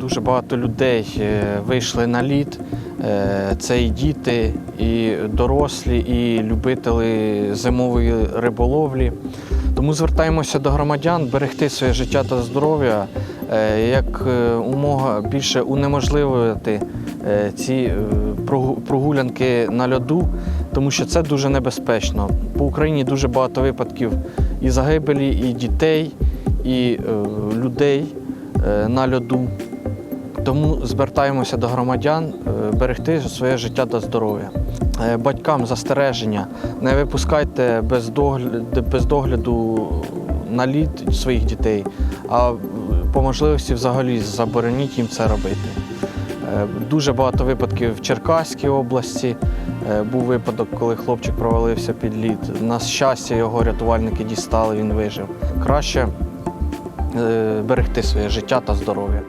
Дуже багато людей е, вийшли на лід. Е, Це і діти, і дорослі, і любителі зимової риболовлі. Тому звертаємося до громадян берегти своє життя та здоров'я, е, як умога більше унеможливити ці прогулянки на льоду, тому що це дуже небезпечно. По Україні дуже багато випадків і загибелі, і дітей, і е, людей е, на льоду. Тому звертаємося до громадян е, берегти своє життя та здоров'я. Батькам застереження, не випускайте без догляду, без догляду на лід своїх дітей, а по можливості взагалі забороніть їм це робити. Е, Дуже багато випадків в Черкаській області. Е, Був випадок, коли хлопчик провалився під лід. На щастя, його рятувальники дістали, він вижив. Краще е, берегти своє життя та здоров'я.